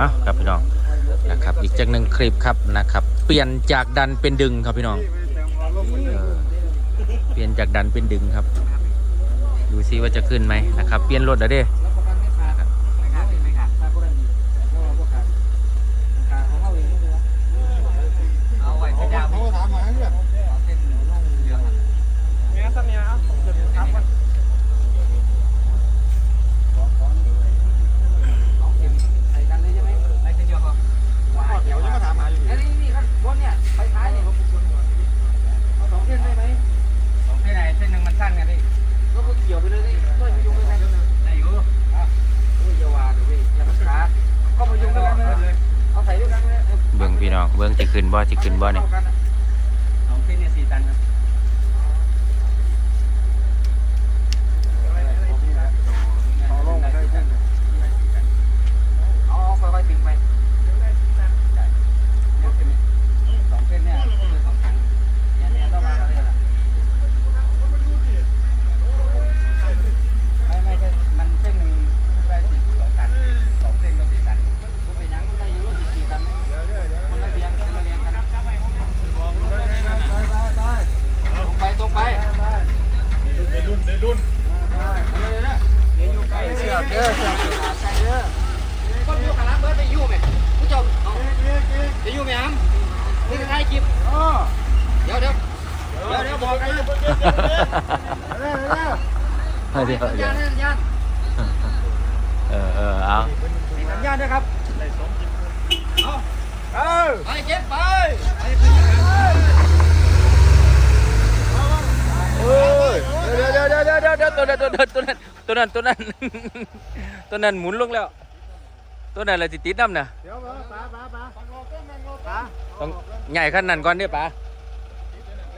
อ้าวครับพี่น้องนะครับ อีกจากหนึ่งคลิปครับนะครับ เปลี่ยนจากดันเป็นดึงครับพี่น้องเออเปลี่ยนจากดันเป็นดึงครับ ดูซิว่าจะขึ้นไหมนะครับ เปลี่ยนรถแล้วเด้นะครับ เอาไว้พยายาม เขาถามหาเรื่อง เส้นเหลืองเหลือง เมียสักเมียครับผมจะทักว่า ใส่กันเลยใช่ไหมใส่เส้นเดียวพอ เดี๋ยวจะมาถามหาอยู่ แล้วนี่นี่ครับรถเนี่ยไฟท้ายเนี่ยเอาสองเส้นได้ไหมสองเส้นไหนเส้นหนึ่งมันสั้นไงพี่ก็เกี่ยวไปเลยได้ช่วยพยุงไปได้ได้อยู่โอ้ยอย่าว่าเดี๋ยวพี่อย่ามาขาดก็พยุงไปเลยเอาใส่ด้วยกันเลย เบิ้งพี่ น้องเบิ้งจะขึ้นบ่จะขึ้นบ่เนี่ย สองเส้นเนี่ยสี่ตันครับ ต่อลงมาได้กัน เอาเอาค่อยๆปิงไปสองเส้นเนี่ยสองเส้นเนี่ยเนี่ยต้องมาอะไรล่ะไม่ไม่ใช่มันเส้นหนึ่งได้สี่สองตันสองเส้นก็สี่ตันกูไปยังได้อยู่สี่ตันคนละเรียงคนละเรียงกันตรงไปตรงไป ในรุ่นในรุ่น เสือกเด้อเสือกใส่เด้อคนอยู่ข้างหลังเบิร์ดไปอยู่ไหมผู้ชมเอาจะอยู่ไหมครับนี่จะถ่ายคลิป อ๋อ เดี๋ยวเดี๋ยวเดี๋ยวเดี๋ยว บอกกันเลยเร็วเร็วเดี๋ยวสัญเดี๋ญายวณสัญญาณเออเออเอามีสัญญาณด้วยครับเอาเออไปเก็บไปเอ้ยเดี๋ยวเดี๋ยวเดี๋ยวเดี๋ยวเดี๋ยวเดี๋ยวตัวนั้นตัวนั้นตัวนั้นตัวนั้นตัวนั้นตัวนั้นหมุนลงแล้ว ตัวนั้นอะไรติดติดน้ำน่ะเดี๋ยวมาป้าป้าป้าป้าต้องใหญ่ขั้นนั้นก่อนเด้อป๋า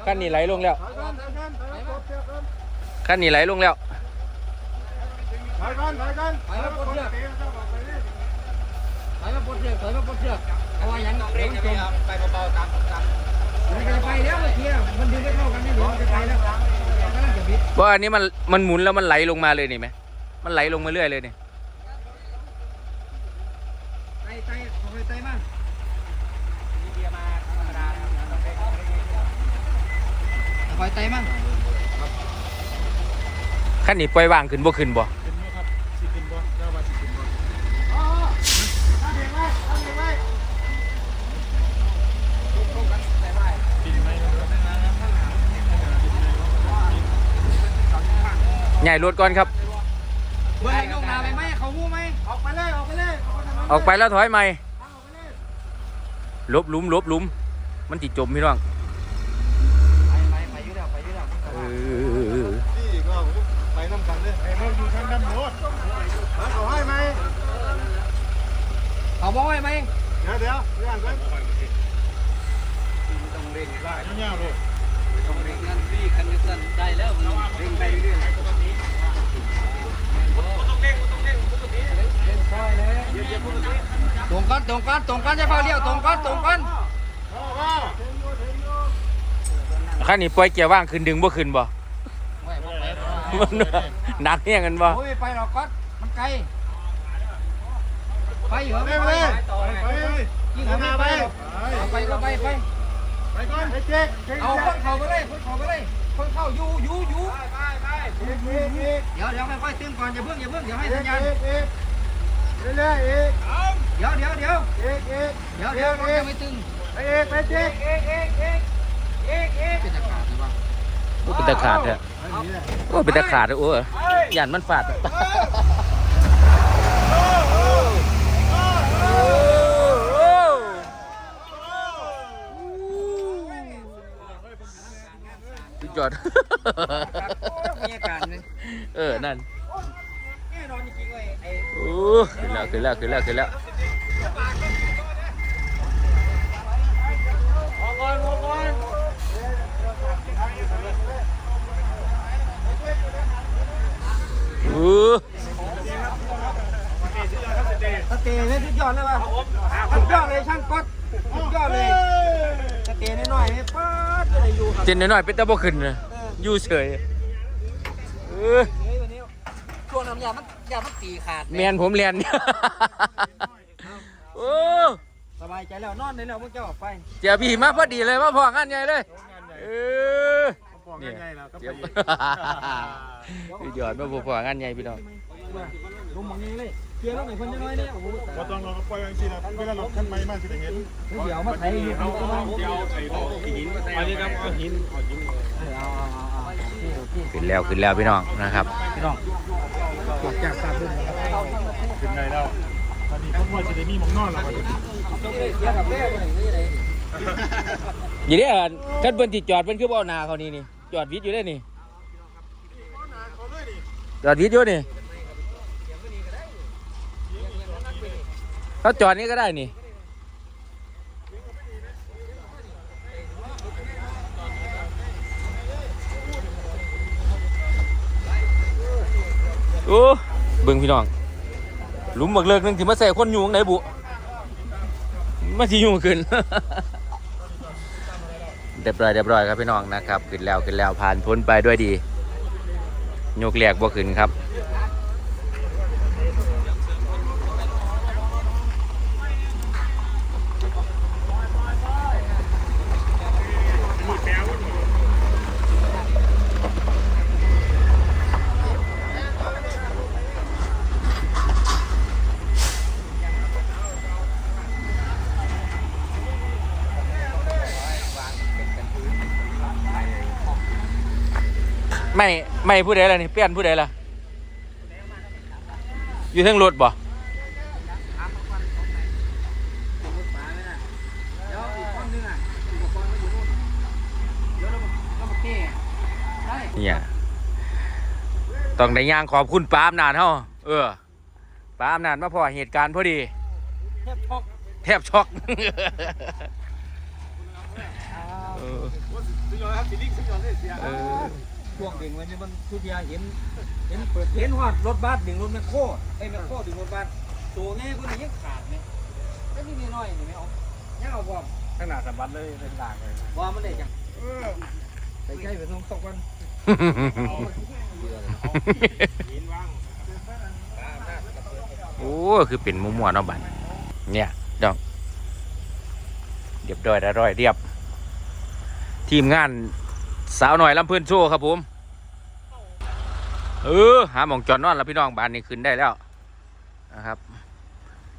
ขั้นนี้ไหลลงแล้วถอยก่อนถอยก่อนถอยก่อนเชือกก่อนขั้นนี้ไหลลงแล้วถอยก่อนถอยก่อนถอยมาปลดเชือกเตะต้องออกไปดิถอยมาปลดเชือกถอยมาปลดเชือกเอาไว้ยังเร่งจะไปเบาๆตามตามมันจะไปแล้วเมื่อกี้มันดึงไม่เข้ากันนี่เดี๋ยวมันจะไปแล้วกำลังจะบิดว่าอันนี้มันมันหมุนแล้วมันไหลลงมาเลยนี่ไหมมันไหลลงมาเรื่อยเลยนี่ ไต่ไต่ขอไปไต่มั่งมีเบียร์มาธรรมดาค อยไต่มั่งขั้นนี้ปล่อยว่างขึ้นบ่ขึ้นบ่ขึ้นไหมครับสิขึ้นบ่เจ้าว่าสิขึ้นบ่อ๋อถ้าเด็กไว้ถ้าเด็กไว้ดินไหมครับใหญ่รถก่อนครับ เบิ้ลลงนาไปไหมเขาหู้ไหมออกไปเลยออกไปเลยออกไปทางนั้นออกไปแล้วถอยใหม่ออกไปเลยลบหลุมลบหลุม มันติจมพี่น้อง ไปไปไปยืดแล้วไปยืดแล้ว เออ นี่ก็ไป น้ำกันเลยไอ้เราอยู่ทางด้านโน้นแล้วเขาให้ไหมเขาบอกไว้ไหมเดี๋ยวเดี๋ยวเรื่องกันต้องเร่งไล่เงี้ยๆเลยต้องเร่งนั่นพี่คันนี้สั้นได้แล้วมันเร่งไปเรื่อยๆต้องเร่งต้องเร่งต้องเร่งเร่งค่อยเลยตรงกันตรงกันตรงกันจะพาเลี้ยวตรงกันตรงกันพ่อพ่อขั้นนี้ปล่อยเกียร์ว่างขึ้นดึงบ่ขึ้นบ่ไม่ไม่ ไปมันหนักเนี่ยกันบ่โอ้ยไปหรอกก๊อตมันไกล ไปอยู่ไปไม่ไปไปไปไปยิ่งเขาไม่ไปหรอกไปก็ไปไปไปก่อนไปเจ๊กเจ๊กเอาคนเข้าไปเลยคนเข้าไปเลยคนเข้าอยู่อยู่อยู่เจ๊กเจ๊กเจ๊กเดี๋ยวเดี๋ยวค่อยๆตึงก่อนอย่าเพิ่งอย่าเพิ่งเดี๋ยวให้เจ๊สักญญาณเจ๊กเจ๊กเรื่อยๆเอกเดี๋ยวเดี๋ยวเดี๋ยวเจ๊กเจ๊กเดี๋ยวเดี๋ยวรถยังไม่ตึงไปเอกไปเจ๊กเอกเอกเอกเอกเอก โอ้เป็นตะขาดอะโอ้เป็นตะขาดอะโอ้ยานมันฟาดสุดยอดมีอากาศเลยเออ นั่นแน่นอนจริงๆเลยไอ้โอ้ขึ้นแล้วขึ้นแล้วขึ้นแล้วขึ้นแล้ว ออกก่อนออกก่อน โอ้สเตย์เนี่ยสุดยอดเลยว่ะสุดยอดเลยช่างก๊อตสุดยอดเลยสเตย์น้อยๆเนี่ยป๊าดจะได้อยู่ครับเจนน้อยๆเป็นตะบ่ขึ้นนะอยู่เฉยเออเฮ้ยวันนี้ช่วงน้ำยามันยามันตีขาดแมนผมเรียนโอ้นอนในแล้วมึงเจ้าไปเจียบีมาพอดีเลยมาพองานใหญ่เลยงานใหญ่เออ พอง่ายๆแล้วก็ไปเจียบพี่ยอดมาพองานใหญ่พี่น้องลงมองนี้เลยเคลียร์แล้วหน่อยคนจะน้อยเนี่ยโอ้โหพอตอนเราก็ปล่อยบางทีนะเวลารถคันใหม่มาสิได้เห็นเดี๋ยวมาไถอยู่เอาเอาเอาเดี๋ยวไอ้ของหินอันนี้ครับเอาหินเอาหินเอาโอเคขึ้นแล้วขึ้นแล้วพี่น้องนะครับพี่น้องออกจากสามเดือนถึงไงแล้วตอนนี้เขาว่าจะได้มีหมองนอนแล้วเสียกับแม่คนนี้เลยอย่างนี้อะท่านเพิ่นที่จอดเพิ่นคือบ่เอาหนาเขานี่นี่ จอดวิทย์อยู่ได้นี่จอดวิทย์อยู่นี่เขาจอดนี่ก็ได้นี่โอ้เบิ่งพี่น้องหลุมบักเลิกนึงที่มาใส่คนอยู่ข้างไหนบุมาที่อยู่ขึ้น เรียบร้อยเรียบร้อยครับพี่น้องนะครับ ขึ้นแล้วขึ้นแล้วผ่านพ้นไปด้วยดียกเรียกบ่ขึ้นครับ ไม่ไม่ผู้ใดล่ะนี่เปี่ยนผู้ใดล่ะอยู่ทั้งรถบ่่เนี่ยต้องได้ย่างขอบคุณป้าอำนาจเฮาเออป้าอำนาจมาพอเหตุการณ์พอดี แทบช็อกแทบช็อกเออ สุดยอดครับสิลิงสุดยอดเลยเสียเออช่วงดึงวันนี้มันทุกอย่างเห็น เห็นเปิดเห็นว่ารถบัสดึงรถแมคโครไอ้แมคโครดึงรถบัสตัวง่ายคนนี้ยังขาดไหมไอ้นี่น้อยนี่ไม่เอายังเอาบอมขนาดสะบัดเลยเป็นด่างเลยบอมมันได้จังใส่ใจไปตรงตกกันหินว่างโอ้คือเป็นมัวๆเนาะบัดเนี่ยดอกเรียบร้อยแล้วร้อยเรียบ ทีมงานสาวหน่อยลำเพื่อนโชว์ครับผม เออหาหมองจอดนอนแล้วพี่น้องบานนี้ขึ้นได้แล้วนะครับ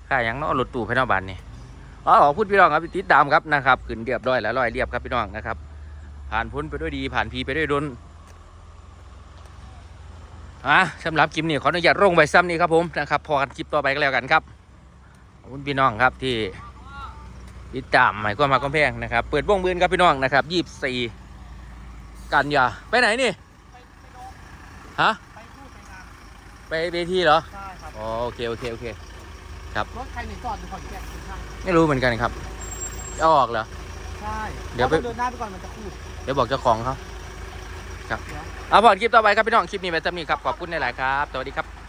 ค่ายังนาะรถตู้พี่น้องบานนี้อ๋อขอบคุณพี่น้องครับที่ติดตามครับนะครับขึ้นเรียบร้อยแล้วร้อยเรียบครับพี่น้องนะครับ ผ่านพ้นไปด้วยดีผ่านพีไปด้วยดนอะสำหรับคลิปนี้ขออนุญาตลงไปซ้ำนี้ครับผมนะครับพอกันคลิปต่อไปก็แล้วกันครับขอบคุณพี่น้องครับที่ติดตามหมายความมาก็แพงนะครับ เปิดวงบืนครับพี่น้องนะครับยี่สี่กันยาไปไหนนี่ฮะ ไปเวทีเหรอใช่ครับอ๋อโอเคโอเคโอเค รถใครหนึ่งจอดอยู่ขอนแก่นใช่ไม่รู้เหมือนกันครับจะออกเหรอ ใช่เดี๋ยวไปเดินหน้าไปก่อนมันจะพูด เดี๋ยวบอกเจ้าของเขาครับ เอาพอดคลิปต่อไปครับพี่น้องคลิปนี้ไปซ้ำนี้ครับขอบคุณหลายๆครับ สวัสดีครับ